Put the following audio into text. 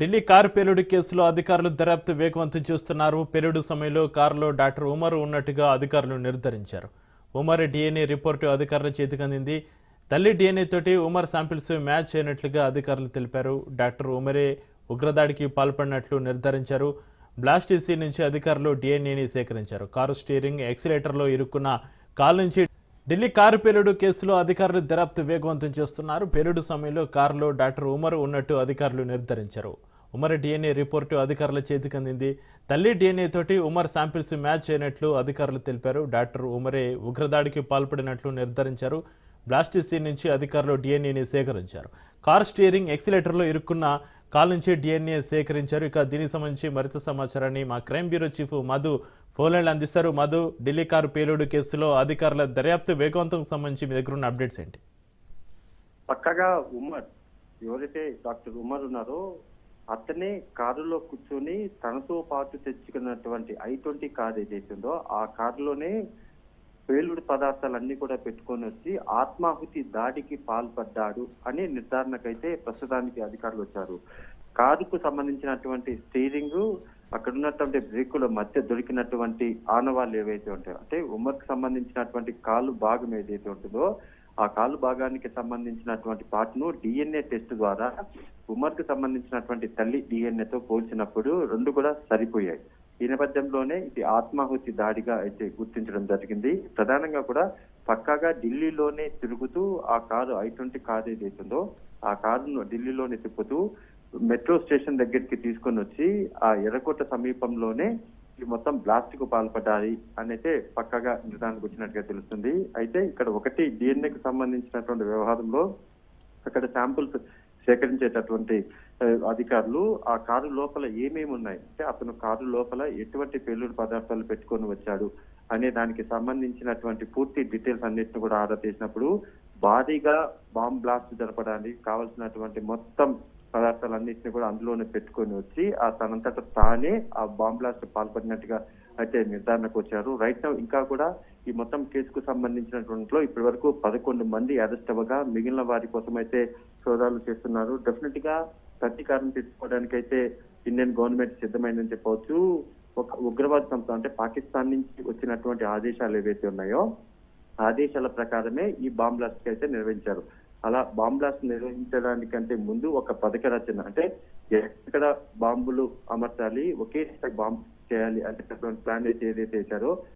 Delhi car పేలుడు కేసులో అధికారులు దర్యాప్తు వేగవంతం చేస్తున్నారు. పేలుడు సమయంలో కారులో డాక్టర్ ఉమర్ ఉన్నట్టుగా అధికారులు నిర్ధారించారు. ఉమర్ డిఎన్ఏ రిపోర్టు అధికారుల చేతికందింది తల్లి డిఎన్ఏ తోటి ఉమర్ శాంపిల్స్ మ్యాచ్ అయినట్లుగా అధికారులు తెలిపారు. డాక్టర్ ఉమరే ఉగ్రదాడికి పాల్పడినట్లు నిర్ధారించారు. బ్లాస్టీసీ నుంచి అధికారులు డిఎన్ఏని సేకరించారు. కారు స్టీరింగ్ ఎక్సిలేటర్లో ఇరుక్కున్న కాల్ నుంచి ఢిల్లీ కారు పేలుడు కేసులో అధికారులు దర్యాప్తు వేగవంతం చేస్తున్నారు. పేలుడు సమయంలో కారులో డాక్టర్ ఉమర్ ఉన్నట్టు అధికారులు నిర్ధారించారు. ఉమర్ డిఎన్ఏ రిపోర్టు అధికారుల చేతికి అందింది. తల్లి డిఎన్ఏ తోటి ఉమర్ శాంపిల్స్ మ్యాచ్ అయినట్లు అధికారులు తెలిపారు. డాక్టర్ ఉమరే ఉగ్రదాడికి పాల్పడినట్లు నిర్ధారించారు. బ్లాస్టిసీ నుంచి అధికారులు డిఎన్ఏని సేకరించారు. కార్ స్టీరింగ్ ఎక్సిలేటర్లో ఇరుక్కున్న కాల్ నుంచి డిఎన్ఏ సేకరించారు. ఇక దీనికి సంబంధించి మరింత సమాచారాన్ని మా క్రైమ్ బ్యూరో చీఫ్ మధు ఫోన్లైన్లు అందిస్తారు. మధు ఢిల్లీ కారు పేలుడు కేసులో అధికారుల దర్యాప్తు వేగవంతం సంబంధించి మీ దగ్గర ఉన్న అప్డేట్స్ ఏంటి? పక్కగా ఉమర్ ఎవరైతే డాక్టర్ ఉమర్ ఉన్నారో అతనే కారులో కూర్చొని తనతో పాటు తెచ్చుకున్నటువంటి ఐ ట్వంటీ కార్ ఏదైతుందో ఆ కారులోనే పేలుడు పదార్థాలన్నీ కూడా పెట్టుకొని వచ్చి ఆత్మాహుతి దాడికి పాల్పడ్డాడు అనే నిర్ధారణకైతే ప్రస్తుతానికి అధికారులు వచ్చారు. కారుకు సంబంధించినటువంటి స్టీరింగ్ అక్కడ ఉన్నటువంటి బ్రేకుల మధ్య దొరికినటువంటి ఆనవాళ్ళు ఏవైతే ఉంటాయో అంటే ఉమ్మర్కి సంబంధించినటువంటి కాలు భాగం ఏదైతే ఉంటుందో ఆ కాలు భాగానికి సంబంధించినటువంటి పార్ట్ను డిఎన్ఏ టెస్ట్ ద్వారా ఉమర్కు సంబంధించినటువంటి తల్లి డిఎన్ఏతో పోల్చినప్పుడు రెండు కూడా సరిపోయాయి. ఈ నేపథ్యంలోనే ఇది ఆత్మాహుతి దాడిగా అయితే గుర్తించడం జరిగింది. ప్రధానంగా కూడా పక్కాగా ఢిల్లీలోనే తిరుగుతూ ఆ కారు ఐ ట్వంటీ కారు ఏదైతుందో ఆ కారును ఢిల్లీలోనే తిప్పుతూ మెట్రో స్టేషన్ దగ్గరికి తీసుకొని వచ్చి ఆ ఎర్రకోట సమీపంలోనే ఈ మొత్తం బ్లాస్ట్కు పాల్పడ్డాయి అనైతే పక్కగా నిర్ధారణకు వచ్చినట్టుగా తెలుస్తుంది. అయితే ఇక్కడ ఒకటి DNA కు సంబంధించినటువంటి వ్యవహారంలో అక్కడ శాంపుల్స్ సేకరించేటటువంటి అధికారులు ఆ కారు లోపల ఏమేమి ఉన్నాయి? అంటే అతను కారు లోపల ఎటువంటి పేలుడు పదార్థాలు పెట్టుకొని వచ్చాడు అనే దానికి సంబంధించినటువంటి పూర్తి డీటెయిల్స్ అన్నిటిని కూడా ఆర్డర్ చేసినప్పుడు భారీగా బాంబ్ బ్లాస్ట్ జరపడానికి కావాల్సినటువంటి మొత్తం పదార్థాలన్నింటినీ కూడా అందులోనే పెట్టుకొని వచ్చి ఆ తనంతట తానే ఆ బాంబ్ బ్లాస్ట్ పాల్పడినట్టుగా అయితే నిర్ధారణకు వచ్చారు. రైట్ నౌ ఇంకా కూడా ఈ మొత్తం కేసుకు సంబంధించినటువంటిలో ఇప్పటి వరకు పదకొండు మంది అరెస్ట్ అవ్వగా మిగిలిన వారి కోసం అయితే సోదాలు చేస్తున్నారు. డెఫినెట్గా ప్రతీకారం తీసుకోవడానికి అయితే ఇండియన్ గవర్నమెంట్ సిద్ధమైందని చెప్పవచ్చు. ఒక ఉగ్రవాద సంస్థ అంటే పాకిస్తాన్ నుంచి వచ్చినటువంటి ఆదేశాలు ఏవైతే ఉన్నాయో ఆదేశాల ప్రకారమే ఈ బాంబ్ బ్లాస్ట్ అయితే నిర్వహించారు. అలా బాంబ్ బ్లాస్ట్ నిర్వహించడానికంటే ముందు ఒక పథక రచన అంటే ఎక్కడ బాంబులు అమర్చాలి ఒకే బాంబ్ చేయాలి అంటే ప్లాన్ అయితే ఏదైతే చేశారో